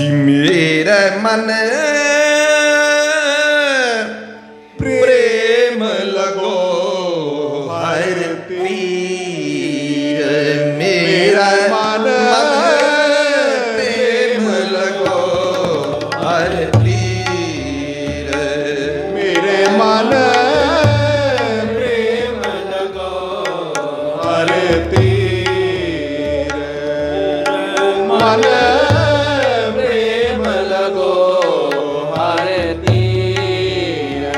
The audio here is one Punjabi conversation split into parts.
ਜੀ ਮੇਰਾ ਲਗੋ ਹਰ ਤੀਰ।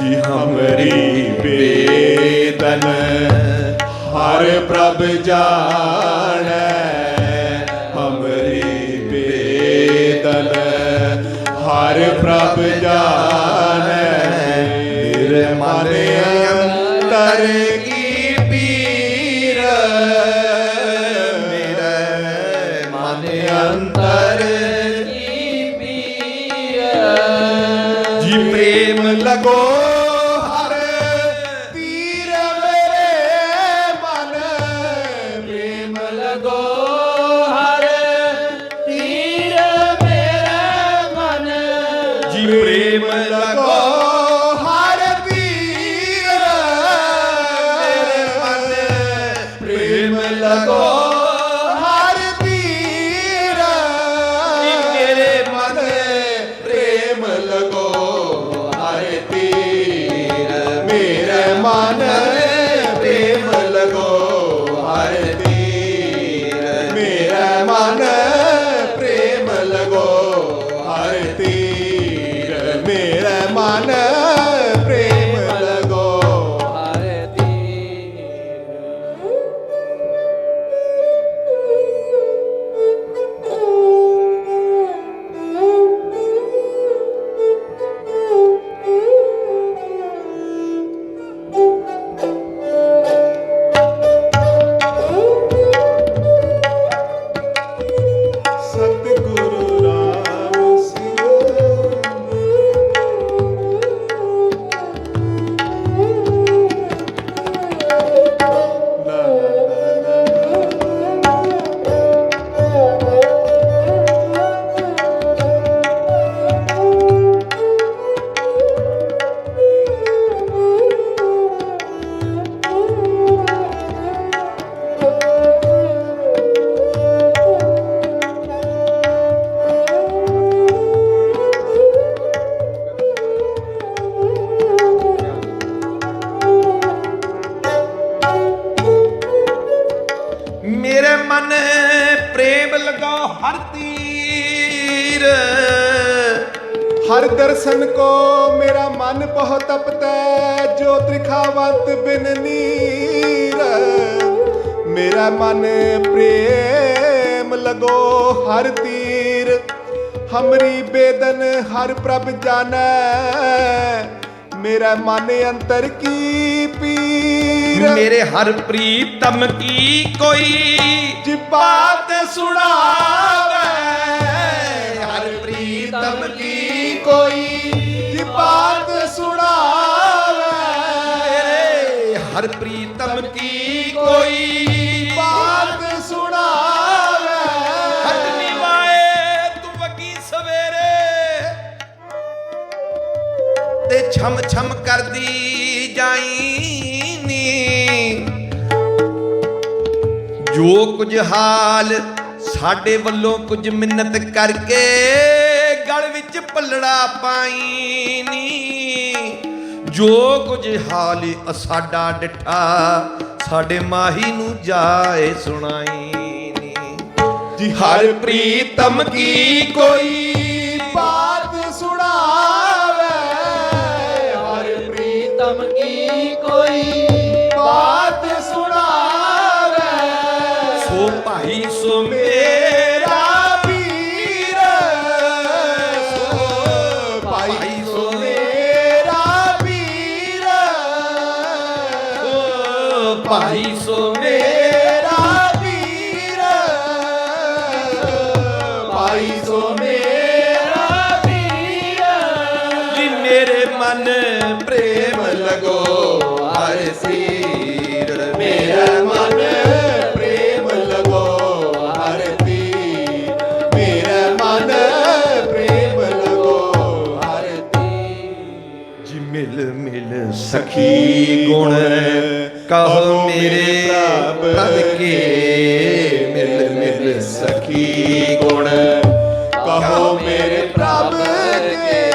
ਜੀ ਹਮਰੀ ਬੇਦਨ ਹਰ ਪ੍ਰਭ ਜਾਣੈ। ਹਮਰੀ ਬੇਦਨ ਹਰ ਪ੍ਰਭ ਜਾਣੈ। ਹਰ ਦਰਸ਼ਨ ਕੋ ਮੇਰਾ ਮਨ ਬਹੁ ਤਪਤੈ ਜੋ ਤ੍ਰਿਖਾਵੰਤ ਬਿਨ ਨੀਰ। ਮੇਰਾ ਮਨ ਪ੍ਰੇਮ ਲਗੋ ਹਰ ਤੀਰ। ਹਮਰੀ ਬੇਦਨ ਹਰ ਪ੍ਰਭ ਜਾਣੈ ਮੇਰਾ ਮਨ ਅੰਤਰ ਕੀ ਪੀਰ। ਮੇਰੇ ਹਰ ਪ੍ਰੀਤਮ ਕੀ ਕੋਈ ਜੀ ਬਾਤ ਕੋਈ ਜੀ ਬਾਤ ਸੁਣਾਵੇ। ਹਰ ਪ੍ਰੀਤਮ ਕੀ ਕੋਈ ਬਾਤ ਸੁਣਾਵੇ। ਹਟ ਨਿਵਾਏ ਤੂੰ ਵਗੀ ਸਵੇਰੇ। ਤੇ ਛਮ ਛਮ ਕਰਦੀ ਜਾਈ ਨੀ। ਜੋ ਕੁਝ ਹਾਲ ਸਾਡੇ ਵੱਲੋਂ ਕੁਝ ਮਿੰਨਤ ਕਰਕੇ ਗਲ ਵਿੱਚ ਪੱਲੜਾ ਪਾਈ ਨੀ। ਜੋ ਕੁਝ ਹਾਲ ਸਾਡਾ ਡਿਠਾ, ਸਾਡੇ ਮਾਹੀ ਨੂੰ ਜਾਏ ਸੁਣਾਈ ਨੀ। ਜੀ ਹਰ ਪ੍ਰੀਤਮ ਕੀ ਕੋਈ ਭਾਈ ਸੋ ਸਖੀ ਗੁਣ ਕਹੋ ਮੇਰੇ ਪ੍ਰਭ ਕੇ।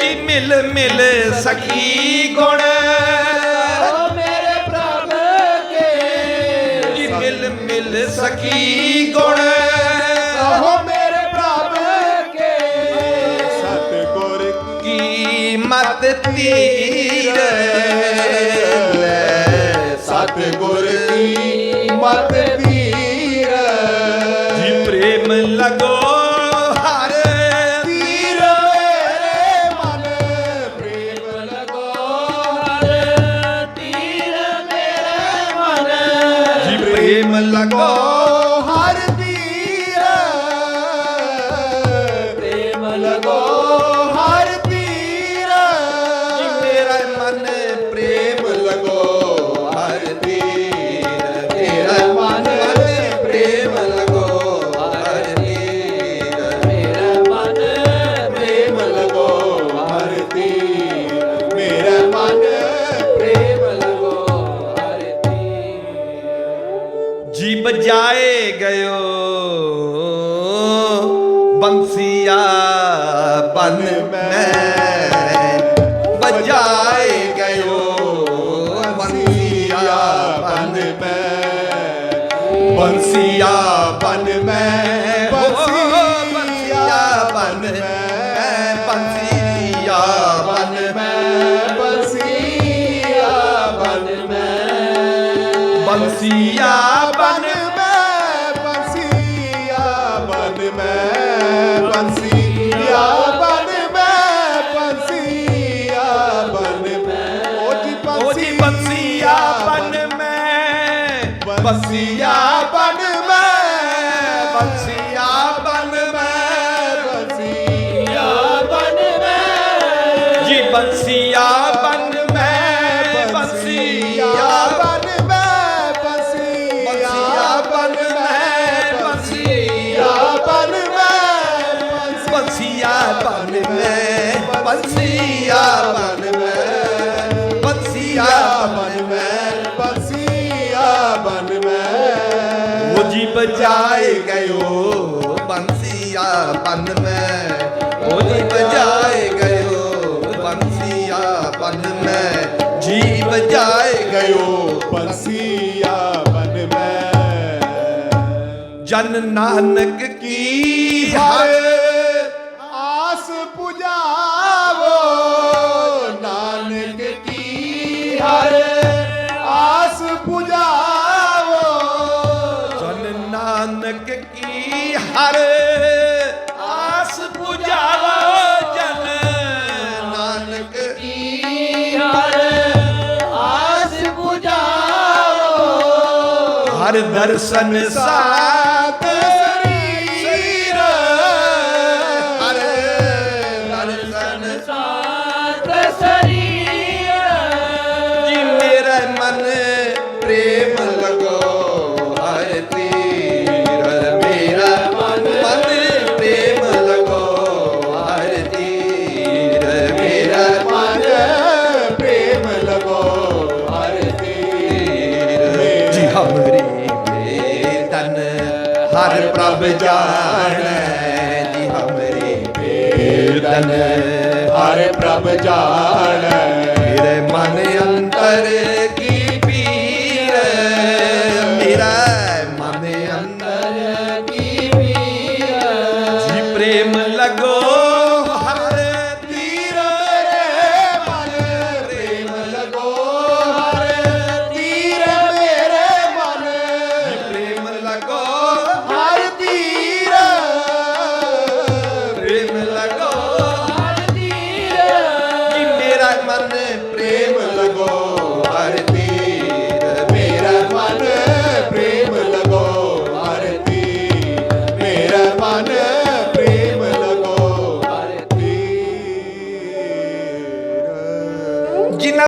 ਜੀ ਮਿਲ ਮਿਲ ਸਖੀ ਗੁਣ? ਮੇਰੇ ਪ੍ਰਭ ਕੇ। ਜੀ ਮਿਲ ਮਿਲ ਸਖੀ ਗੁਣ? ਕਹੋ ਮੇਰੇ ਪ੍ਰਭ ਕੇ। ਸਤਿਗੁਰ ਕੀ ਕੀ ਮਤ ਤੀਰ ਲੈ। ਸਤਿਗੁਰ ਕੀ time like oh. ਬਜਾਏ ਗਇਓ। ਬੰਸੀਆ ਬਨ ਮੈਂ। ਬਜਾਏ ਗਇਓ। ਬੰਸੀਆ ਬਨ ਬੰਸੀਆ ਬਨ ਮੈਂ। ਬੰਸੀਆ ਬਨ ਮੈਂ। ਬੰਸੀਆ ਬਨ ਮੈਂ। ਬੰਸੀਆ ਬਨ ਮੈਂ। ਬੰਸੀਆ ਬੰਸੀਆ ਬਨ ਮੈਂ ਬੰਸੀਆ ਬਨ ਮੈਂ ਬੰਸੀਆ ਬਨ ਮੈਂ। ਜੀ ਬੰਸੀਆ ਜੀ ਬਜਾਏ ਗਇਓ, ਬੰਸੀਆ ਬਨ ਮੈਂ। ਉਹ ਜੀ ਬਜਾਏ ਗਇਓ, ਬੰਸੀਆ ਬਨ ਮੈਂ। ਜੀ ਬਜਾਏ ਗਇਓ, ਬੰਸੀਆ ਬਨ ਮੈਂ। ਜਨ ਨਾਨਕ ਹਰ ਦਰਸ਼ਨ ਸਾਤ ਹਰ ਪ੍ਰਭ ਜਾਣੈ ਜੀ ਹਮਰੇ ਬੇਦਨ ਹਰ ਪ੍ਰਭ ਜਾਣੈ। ਮੇਰੇ ਮਨ ਅੰਦਰ ਕੀ ਪੀਰ ਮੇਰਾ ਮਨ ਅੰਦਰ ਕੀ ਪੀਰ ਜੀ ਪ੍ਰੇਮ ਲਗੋ